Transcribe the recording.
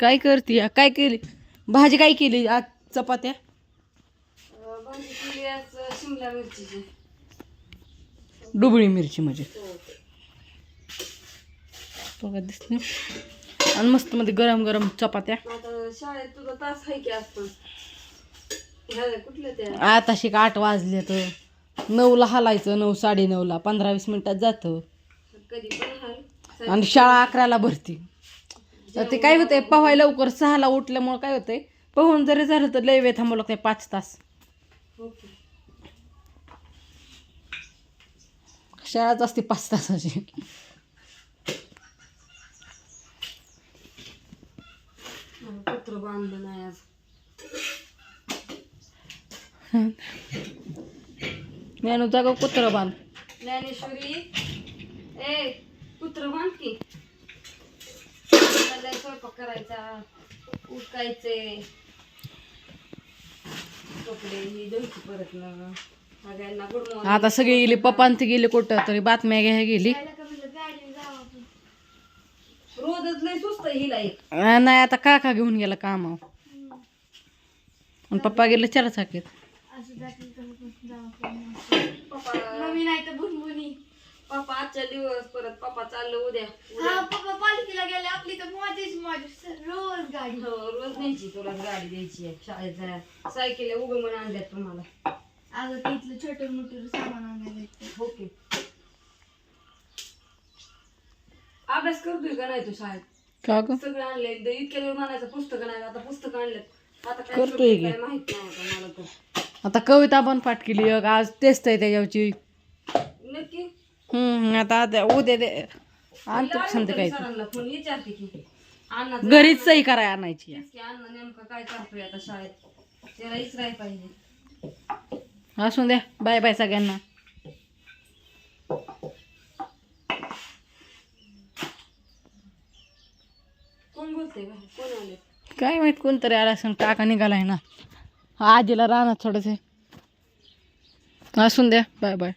काय करते काय केली? भाजी काय केली आज? चपात्या? भाजी केली आज शिमला डुबळी मिरची म्हणजे. बघा दिसते आणि मस्त मध्ये गरम गरम चपात्या. शाळेत तुझा तास आहे की असतो कुठल्या त्या आता शिक आठ वाजले तर नऊला हालायचं नऊ साडे नऊला. पंधरा वीस मिनिटात जातं. कधी पण आणि शाळा अकराला भरती. ते काय होतंय पहाय लवकर सहाला उठल्यामुळं काय होतंय पोहून जरी झालं तर लय वेळ थांबावं लागतंय पाच तास. शाळाच असते पाच तासाची. पत्र बांधलं नाही आज. मेनू जागा कुत्र बांध. ज्ञानेश्वरी. ए कुत्र बांध की. करायचा उठकायचे कपडे ही परत ना. सगळ्यांना गुड मॉर्निंग आता सगळी गेली पप्पान ते गेली कुठं तरी बातम्या घ्या गेली. रोजच लय सुस्त आहे हिला एक. आ, नाही आता काका घेऊन गेला कामावर. आणि पप्पा गेले चार चाकीत. पप्पा मम्मी नाही तर बुनबुनी पप्पा आजच्या दिवस परत पप्पा चाललं उद्या. उद्या पप्पा पालखीला गेले आपली तर मजेच मजे रोज गाडी. हो, रोज न्यायची तुला गाडी द्यायची आहे. शाळेत जायला सायकल उभं म्हणून आणल्यात तुम्हाला. अगं तिथलं छोटं मोठं सामान आणायला येतं. ओके. अभ्यास करतोय का नाही तू शाळेत? का ग? सगळं आणलंय. द- इतक्या वेळ म्हणायचं पुस्तकं नाही आता पुस्तकं आणल्यात आता काय करतोय की. काय माहीत नाही आता मला तर. आता कविता पण पाठ केली एक आज टेस्ट आहे त्याच्यावरची. नक्की? हम्म आता आता उद्या दे आणतो संध्याकाळी सरांना फोन विचारते की अण्णा घरीच सही करायला आणायची की अण्णा नेमकं काय करतोय आता शाळेत? त्याला विचारायला पाहिजे. असून द्या. बाय बाय सगळ्यांना. कोण बोलतंय बा कोण आले काय माहीत कोणतरी आला असं काका निघालाय ना. आजीला राहणार थोडंसे. असून द्या. Bye bye.